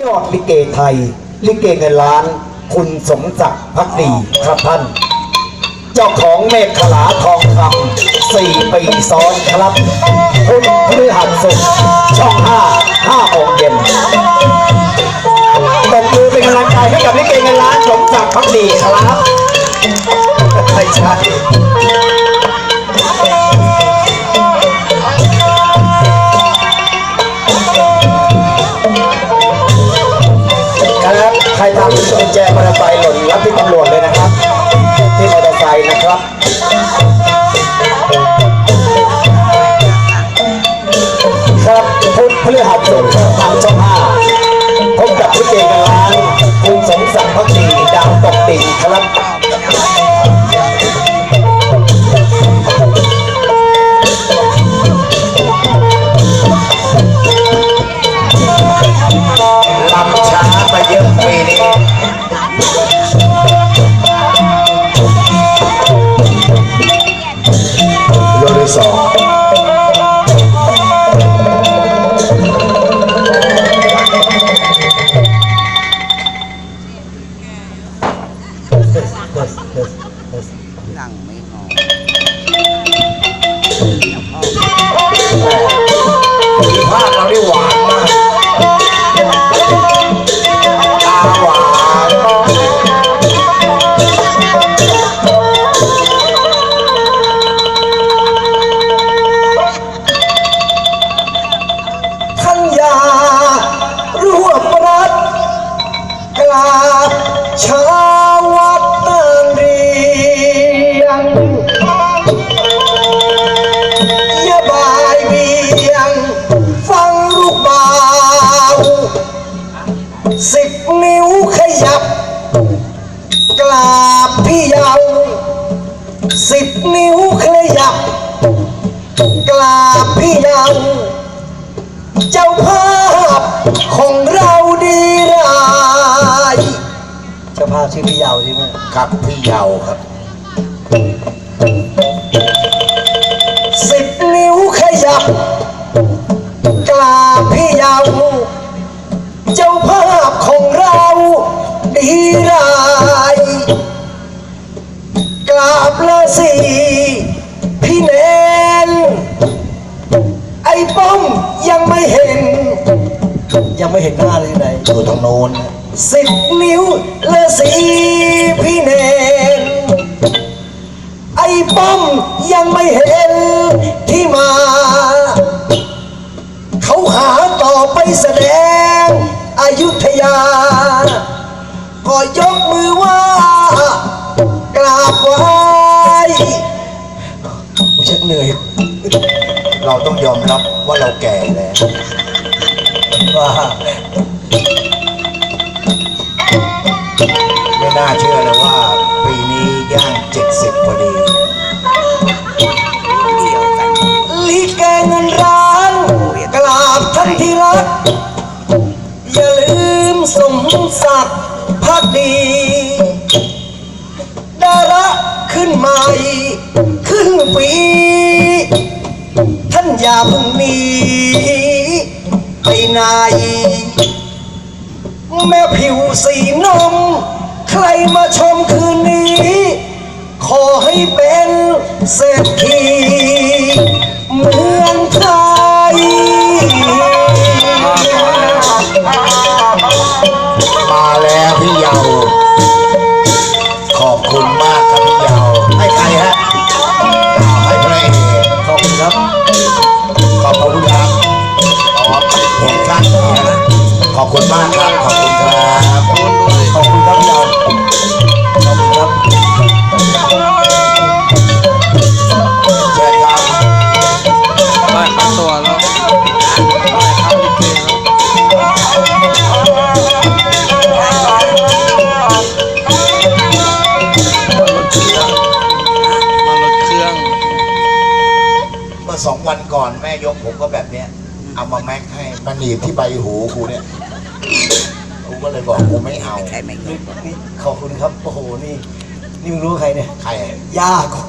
ยอดลิเกไทย ลิเกเงินล้าน คุณสมศักดิ์พักดีครับท่าน เจ้าของเมฆขลาทองคำสี่ปีซ้อนครับ คุณพฤหัสสุขช่องห้าห้าโมงเย็นตบมือเป็นกำลังใจให้กับลิเกเงินล้านสมศักดิ์พักดีครับไม่ใช่ กุญแจมอเตอร์ไซค์หล่นรับที่ตำรวจเลยนะครับ ที่มอเตอร์ไซค์นะครับครับพุทธพฤหัสศุกร์ทางช่องห้าพบกับพิเกกันล้านคุณสมศักดิ์พักดีดาวตกติ่งครับ ผี พี่เยาวสิบนิ้วขยับกราบพี่เยาวเจ้าภาพของเราดีร้ายเจ้าภาพชื่อพี่เยาวใช่ไหมครับพี่เยาครับสิบนิ้วขยับ กราบละสิพี่เนนไอ้ป้อมยังไม่เห็น ยังไม่เห็นหน้าเลยไหนอยู่ทางโน้นนะสิบนิ้วละสิพี่เนนไอ้ป้อมยังไม่เห็นที่มา เขาหาต่อไปแสดงอายุทยา ก็ยกมือไหว่า เราต้องยอมรับว่าเราแก่แล้วว่าไม่น่าเชื่อเลยว่า ปีนี้ย่างเจ็ดสิบพอดีเดียวกันลิแกเงินร้านกราบท่านที่รัก อย่าลืมสมศักดิ์พักดีดาระขึ้นใหม่ ขึ้นปี อย่าเพิ่งหนีไปไหน แม่ผิวสีนม ใครมาชมคืนนี้ ขอให้เป็นเศรษฐี สองวันก่อนแม่ยกผมก็แบบเนี้ย เอามาแม็กให้มันหนีบที่ใบหูกูเนี่ย กูก็เลยบอกกูไม่เอาใครไม่งอนี่ขอบคุณครับ โอ้โห นี่ นี่มึงรู้ใครเนี่ย ใครอะย่ากู